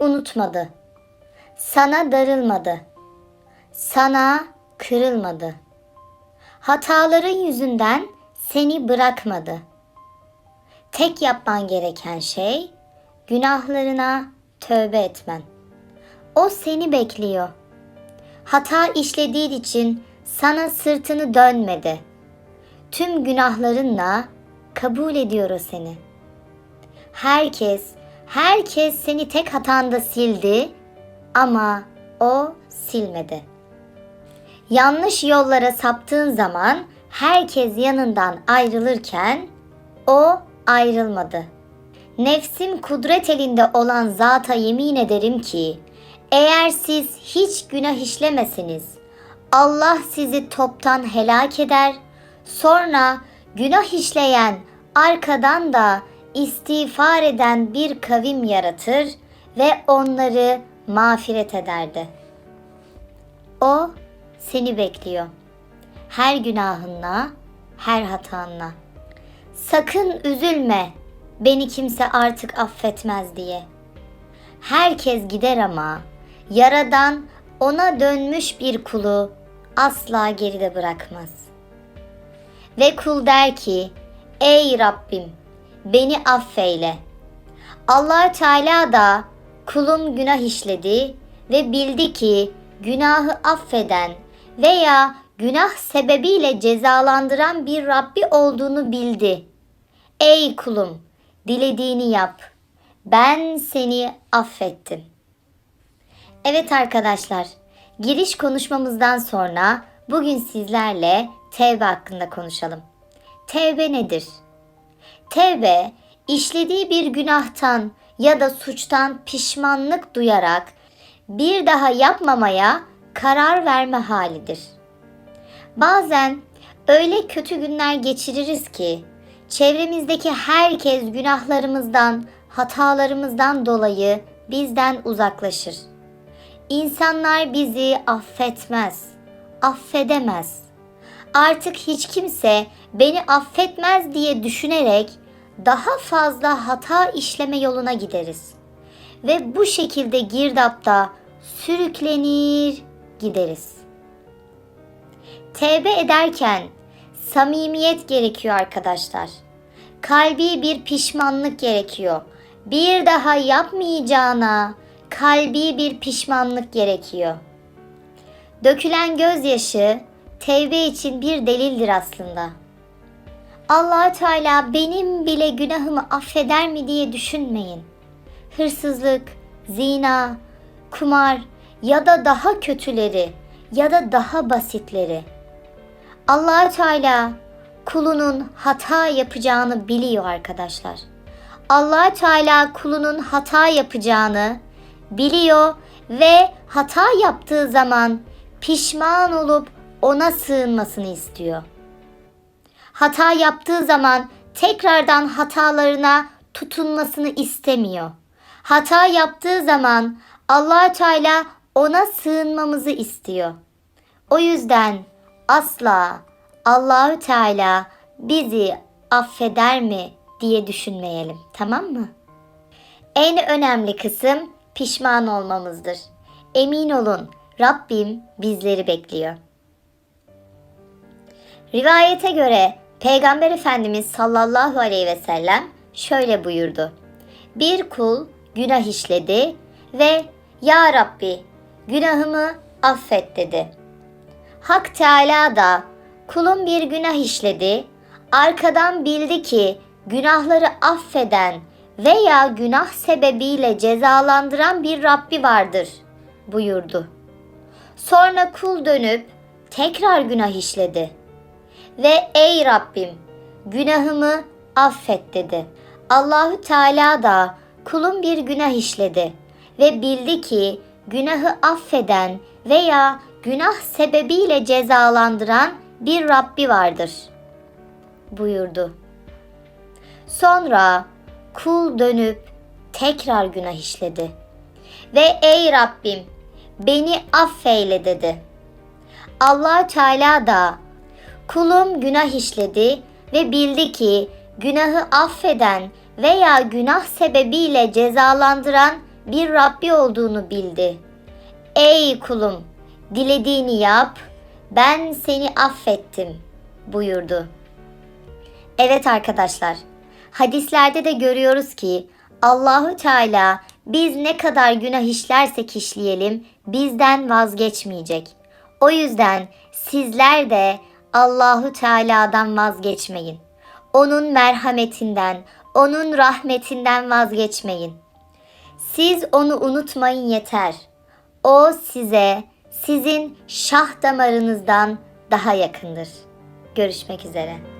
unutmadı. Sana darılmadı. Sana kırılmadı. Hataların yüzünden seni bırakmadı. Tek yapman gereken şey günahlarına tövbe etmen. O seni bekliyor. Hata işlediğin için sana sırtını dönmedi. Tüm günahlarınla kabul ediyor o seni. Herkes, herkes seni tek hatanda sildi ama o silmedi. Yanlış yollara saptığın zaman herkes yanından ayrılırken o ayrılmadı. Nefsim kudret elinde olan zata yemin ederim ki eğer siz hiç günah işlemesiniz Allah sizi toptan helak eder. Sonra günah işleyen arkadan da istiğfar eden bir kavim yaratır ve onları mağfiret ederdi. O seni bekliyor. Her günahınla, her hatanla. Sakın üzülme. Beni kimse artık affetmez diye. Herkes gider ama yaradan ona dönmüş bir kulu asla geride bırakmaz. Ve kul der ki: Ey Rabbim, beni affeyle. Allah Teala da kulum günah işledi ve bildi ki günahı affeden veya günah sebebiyle cezalandıran bir Rabbi olduğunu bildi. Ey kulum, dilediğini yap. Ben seni affettim. Evet arkadaşlar, giriş konuşmamızdan sonra bugün sizlerle tevbe hakkında konuşalım. Tevbe nedir? Tevbe, işlediği bir günahtan ya da suçtan pişmanlık duyarak bir daha yapmamaya karar verme halidir. Bazen öyle kötü günler geçiririz ki çevremizdeki herkes günahlarımızdan, hatalarımızdan dolayı bizden uzaklaşır. İnsanlar bizi affetmez, affedemez. Artık hiç kimse beni affetmez diye düşünerek daha fazla hata işleme yoluna gideriz. Ve bu şekilde girdapta sürüklenir gideriz. Tevbe ederken samimiyet gerekiyor arkadaşlar. Kalbi bir pişmanlık gerekiyor. Bir daha yapmayacağına kalbi bir pişmanlık gerekiyor. Dökülen gözyaşı tevbe için bir delildir aslında. Allah Teala benim bile günahımı affeder mi diye düşünmeyin. Hırsızlık, zina, kumar ya da daha kötüleri ya da daha basitleri. allah Teala kulunun hata yapacağını biliyor arkadaşlar. allah Teala kulunun hata yapacağını biliyor ve hata yaptığı zaman pişman olup ona sığınmasını istiyor. Hata yaptığı zaman tekrardan hatalarına tutunmasını istemiyor. Hata yaptığı zaman Allah Teala ona sığınmamızı istiyor. O yüzden asla Allahü Teala bizi affeder mi diye düşünmeyelim. Tamam mı? En önemli kısım pişman olmamızdır. Emin olun Rabbim bizleri bekliyor. Rivayete göre Peygamber Efendimiz sallallahu aleyhi ve sellem şöyle buyurdu. Bir kul günah işledi ve Ya Rabbi günahımı affet dedi. Hak Teala da kulun bir günah işledi, arkadan bildi ki günahları affeden veya günah sebebiyle cezalandıran bir Rabbi vardır buyurdu. Sonra kul dönüp tekrar günah işledi ve ey Rabbim günahımı affet dedi. Allahü Teala da kulun bir günah işledi ve bildi ki günahı affeden veya günah sebebiyle cezalandıran bir Rabbi vardır buyurdu. Sonra kul dönüp tekrar günah işledi. Ve ey Rabbim beni affeyle dedi. Allah Teala da kulum günah işledi ve bildi ki günahı affeden veya günah sebebiyle cezalandıran bir Rabbi olduğunu bildi. Ey kulum, dilediğini yap, ben seni affettim buyurdu. Evet arkadaşlar, hadislerde de görüyoruz ki Allahu Teala biz ne kadar günah işlersek işleyelim bizden vazgeçmeyecek. O yüzden sizler de Allahu Teala'dan vazgeçmeyin. Onun merhametinden, onun rahmetinden vazgeçmeyin. Siz onu unutmayın yeter. O size sizin şah damarınızdan daha yakındır. Görüşmek üzere.